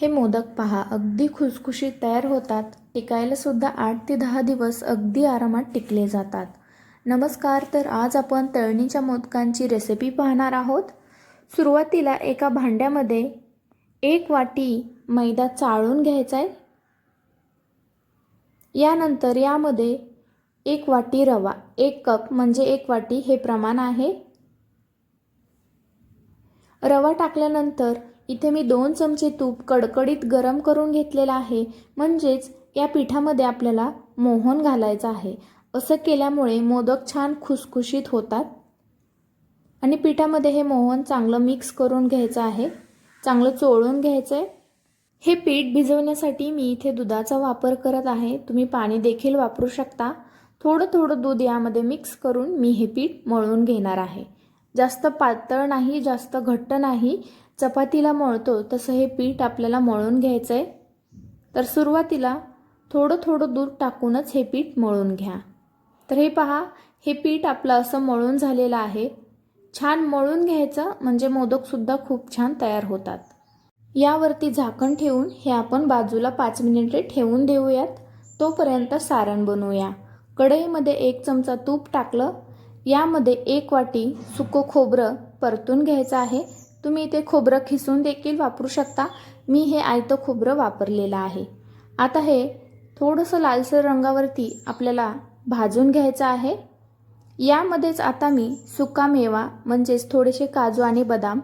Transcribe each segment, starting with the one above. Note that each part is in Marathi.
हे मोदक पहा अगदी खुसखुशीत तयार होतात. टिकायलासुद्धा आठ ते दहा दिवस अगदी आरामात टिकले जातात. नमस्कार तर आज आपण तळणीच्या मोदकांची रेसिपी पाहणार आहोत. सुरुवातीला एका भांड्यामध्ये एक वाटी मैदा चाळून घ्यायचा आहे यानंतर यामध्ये एक वाटी रवा एक कप म्हणजे एक वाटी हे प्रमाण आहे. रवा टाकल्यानंतर इथे मी दोन चमचे तूप कडकडीत गरम करून घेतलेलं आहे. म्हणजेच या पिठामध्ये आपल्याला मोहन घालायचं आहे. असं केल्यामुळे मोदक छान खुसखुशीत होतात. आणि पिठामध्ये हे मोहन चांगलं मिक्स करून घ्यायचं आहे. चांगलं चोळून घ्यायचं आहे हे पीठ भिजवण्यासाठी मी इथे दुधाचा वापर करत आहे. तुम्ही पाणी देखील वापरू शकता. थोडं थोडं दूध यामध्ये मिक्स करून मी हे पीठ मळून घेणार आहे. जास्त पातळ नाही जास्त घट्ट नाही. चपातीला मळतो तसं हे पीठ आपल्याला मळून घ्यायचं आहे तर सुरुवातीला थोडं थोडं दूध टाकूनच हे पीठ मळून घ्या. तर हे पहा हे पीठ आपलं असं मळून झालेलं आहे. छान मळून घ्यायचं म्हणजे मोदकसुद्धा खूप छान तयार होतात. यावरती झाकण ठेवून हे आपण बाजूला पाच मिनिटे ठेवून देऊयात. तोपर्यंत सारण बनवूया. कढईमध्ये एक चमचा तूप टाकलं. यामध्ये एक वाटी सुकं खोबरं परतून घ्यायचं आहे. तुम्ही इथे खोबरं खिसून देखील वापरू शकता. मी हे आयतं खोबरं वापरलेलं आहे. आता हे थोडंसं लालसर रंगावरती आपल्याला भाजून घ्यायचं आहे. यामध्येच आता मी सुका मेवा म्हणजेच थोडेसे काजू आणि बदाम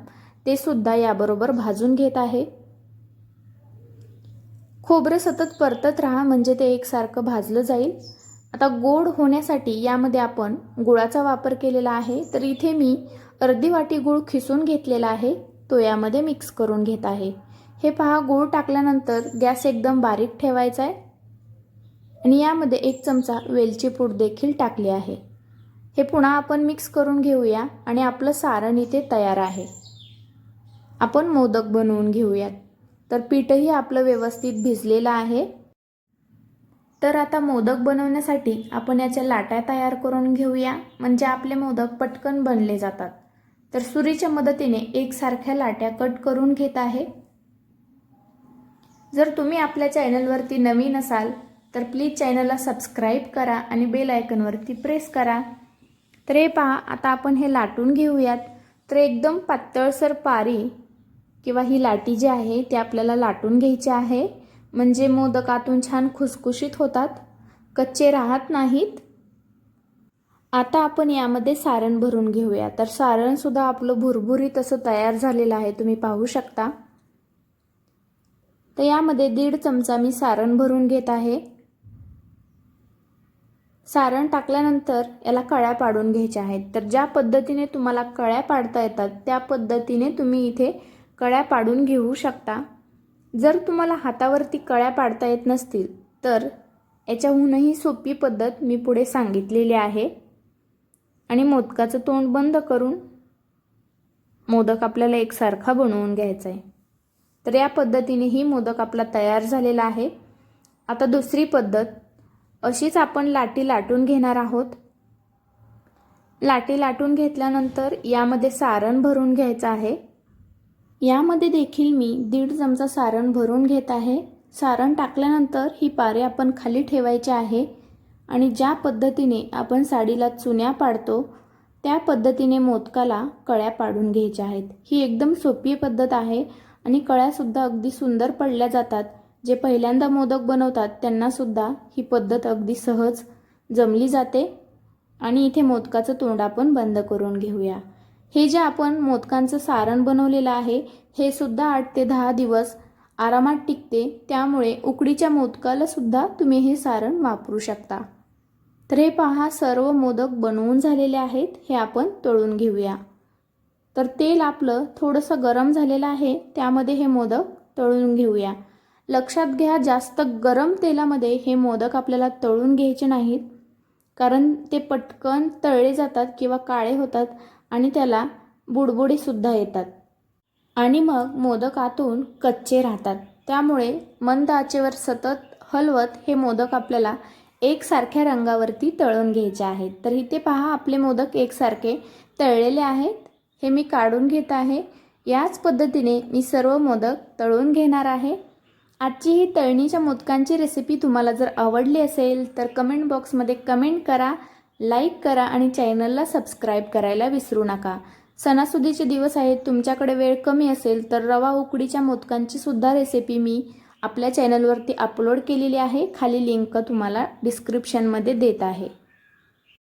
ते सुद्धा याबरोबर भाजून घेत आहे. खोबरं सतत परतत राहा म्हणजे ते एकसारखं भाजलं जाईल. आता गोड होण्यासाठी यामध्ये आपण गुळाचा वापर केलेला आहे. तर इथे मी अर्धी वाटी गूळ खिसून घेतलेला आहे तो यामध्ये मिक्स करून घेत आहे. हे पहा गूळ टाकल्यानंतर गॅस एकदम बारीक ठेवायचा आहे. आणि यामध्ये एक चमचा वेलची पूड देखील टाकली आहे. हे पुन्हा आपण मिक्स करून घेऊया आणि आपलं सारण इथे तयार आहे. आपण मोदक बनवून घेऊयात. तर पीठही आपलं व्यवस्थित भिजलेलं आहे. तर आता मोदक बनवण्यासाठी आपण याच्या लाट्या तयार करून घेऊया. म्हणजे आपले मोदक पटकन बनले जातात. तर सुरीच्या मदतीने एकसारख्या लाट्या कट करून घेत आहे. जर तुम्ही आपल्या चॅनलवरती नवीन असाल तर प्लीज चॅनलला सबस्क्राईब करा आणि बेल आयकनवरती प्रेस करा. तर हे पहा आता आपण हे लाटून घेऊयात. तर एकदम पातळसर पारी किंवा ही लाटी जी आहे ती आपल्याला लाटून घ्यायची आहे. म्हणजे मोदकातून छान खुसखुशीत होतात. कच्चे राहत नाहीत. आता आपण यामध्ये सारण भरून घेऊया. तर सारणसुद्धा आपलं भुरभुरीत असं तयार झालेलं आहे. तुम्ही पाहू शकता. तर यामध्ये दीड चमचा मी सारण भरून घेत आहे. सारण टाकल्यानंतर याला कळ्या पाडून घ्यायच्या आहेत. तर ज्या पद्धतीने तुम्हाला कळ्या पाडता येतात त्या पद्धतीने तुम्ही इथे कळ्या पाडून घेऊ शकता. जर तुम्हाला हातावरती कळ्या पाडता येत नसतील तर याच्याहूनही सोपी पद्धत मी पुढे सांगितलेली आहे. आणि मोदकाचं तोंड बंद करून मोदक आपल्याला एकसारखा बनवून घ्यायचा आहे. तर या पद्धतीने ही मोदक आपला तयार झालेला आहे. आता दुसरी पद्धत अशीच आपण लाटी लाटून घेणार आहोत. लाटी लाटून घेतल्यानंतर यामध्ये सारण भरून घ्यायचं आहे. यामध्ये देखील मी दीड चमचा सारण भरून घेत आहे. सारण टाकल्यानंतर ही पारे आपण खाली ठेवायची आहे. आणि ज्या पद्धतीने आपण साडीला चुन्या पाडतो त्या पद्धतीने मोदकाला कळ्या पाडून घ्यायच्या आहेत. ही एकदम सोपी पद्धत आहे आणि कळ्यासुद्धा अगदी सुंदर पडल्या जातात. जे पहिल्यांदा मोदक बनवतात त्यांनासुद्धा ही पद्धत अगदी सहज जमली जाते. आणि इथे मोदकाचं तोंड आपण बंद करून घेऊया. हे जे आपण मोदकांचं सारण बनवलेलं आहे हे सुद्धा आठ ते दहा दिवस आरामात टिकते. त्यामुळे उकडीच्या मोदकाला सुद्धा तुम्ही हे सारण वापरू शकता. तर हे पहा सर्व मोदक बनवून झालेले आहेत हे आपण तळून घेऊया. तर तेल आपलं थोडंसं गरम झालेलं आहे त्यामध्ये हे मोदक तळून घेऊया. लक्षात घ्या जास्त गरम तेलामध्ये हे मोदक आपल्याला तळून घ्यायचे नाहीत कारण ते पटकन तळले जातात किंवा काळे होतात आणि त्याला बुडबुडीसुद्धा येतात. आणि मग मोदक आतून कच्चे राहतात. त्यामुळे मंद आचेवर सतत हलवत हे मोदक आपल्याला एकसारख्या रंगावरती तळून घ्यायचे आहेत. तर इथे पहा आपले मोदक एकसारखे तळलेले आहेत. हे मी काढून घेत आहे. याच पद्धतीने मी सर्व मोदक तळून घेणार आहे. आजची ही तळणीच्या मोदकांची रेसिपी तुम्हाला जर आवडली असेल तर कमेंट बॉक्समध्ये कमेंट करा लाईक करा आणि चॅनलला सबस्क्राईब करायला विसरू नका. सणासुदीचे दिवस आहेत तुमच्याकडे वेळ कमी असेल तर रवा उकडीच्या मोदकांची सुद्धा रेसिपी मी आपल्या चॅनलवरती अपलोड केलेली आहे. खाली लिंक तुम्हाला डिस्क्रिप्शनमध्ये देत आहे.